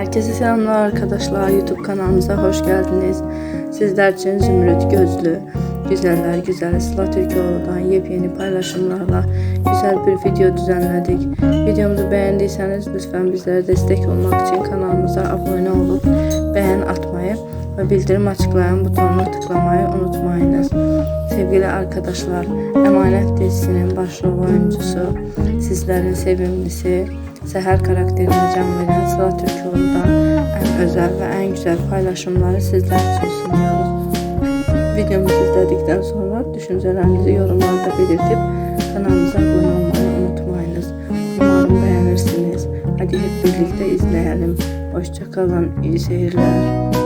Herkese selamlar arkadaşlar. YouTube kanalımıza hoş geldiniz. Sizler için Zümrüt Gözlü, Güzeller Güzel Sıla Türkoğlu'dan yepyeni paylaşımlarla güzel bir video düzenledik. Videomuzu beğendiyseniz lütfen bizlere destek olmak için kanalımıza abone olup beğen atmayı ve bildirim açıklayan butonuna tıklamayı unutmayınız. Sevgili arkadaşlar, Emanet dizisinin başrol oyuncusu, sizlerin sevimlisi, Seher karakterine can veren Sıla Türkoğlu'dan en özel ve en güzel paylaşımları sizler için sunuyoruz. Videomuzu izledikten sonra düşüncelerinizi yorumlarda belirtip kanalımıza abone olmayı unutmayınız. Umarım beğenirsiniz. Hadi hep birlikte izleyelim. Hoşçakalın, iyi seyirler.